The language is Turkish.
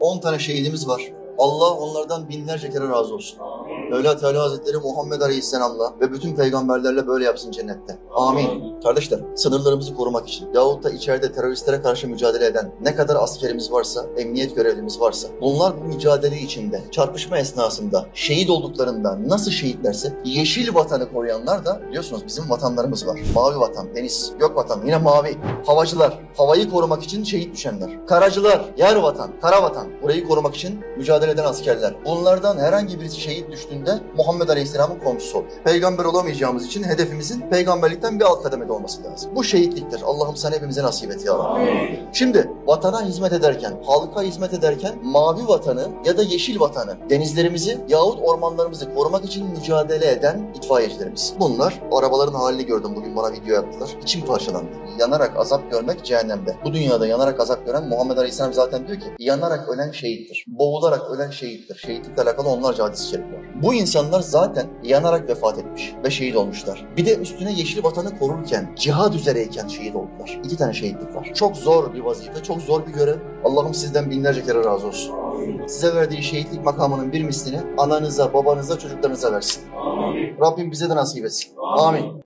10 tane şehidimiz var. Allah onlardan binlerce kere razı olsun. Mevla Teala Hazretleri Muhammed Aleyhisselam'la ve bütün peygamberlerle böyle yapsın cennette. Amin. Kardeşler, sınırlarımızı korumak için yahut da içeride teröristlere karşı mücadele eden ne kadar askerimiz varsa, emniyet görevlimiz varsa, bunlar bu mücadele içinde, çarpışma esnasında, şehit olduklarında nasıl şehitlerse, yeşil vatanı koruyanlar da biliyorsunuz bizim vatanlarımız var. Mavi vatan, deniz, gök vatan, yine mavi. Havacılar, havayı korumak için şehit düşenler. Karacılar, yer vatan, kara vatan, burayı korumak için mücadele eden askerler. Bunlardan herhangi birisi şehit düştüğünde Muhammed Aleyhisselam'ın komşusu olur. Peygamber olamayacağımız için hedefimizin peygamberlikten bir alt kademede olması lazım. Bu şehitliktir. Allah'ım sen hepimize nasip et ya Rabbi. Şimdi vatana hizmet ederken, halka hizmet ederken mavi vatanı ya da yeşil vatanı, denizlerimizi yahut ormanlarımızı korumak için mücadele eden itfaiyecilerimiz. Bunlar arabaların halini gördüm bugün bana video yaptılar. İçim parçalandı. Yanarak azap görmek cehennemde. Bu dünyada yanarak azap gören Muhammed Aleyhisselam zaten diyor ki yanarak ölen şehittir. Boğularak ölen şehittir. Şehitlikle alakalı onlarca hadis-i şerif var. Bu insanlar zaten yanarak vefat etmiş ve şehit olmuşlar. Bir de üstüne yeşil vatanı korurken, cihad üzereyken şehit oldular. İki tane şehitlik var. Çok zor bir vazife, çok zor bir görev. Allah'ım sizden binlerce kere razı olsun. Size verdiği şehitlik makamının bir mislini ananıza, babanıza, çocuklarınıza versin. Rabbim bize de nasip etsin. Amin.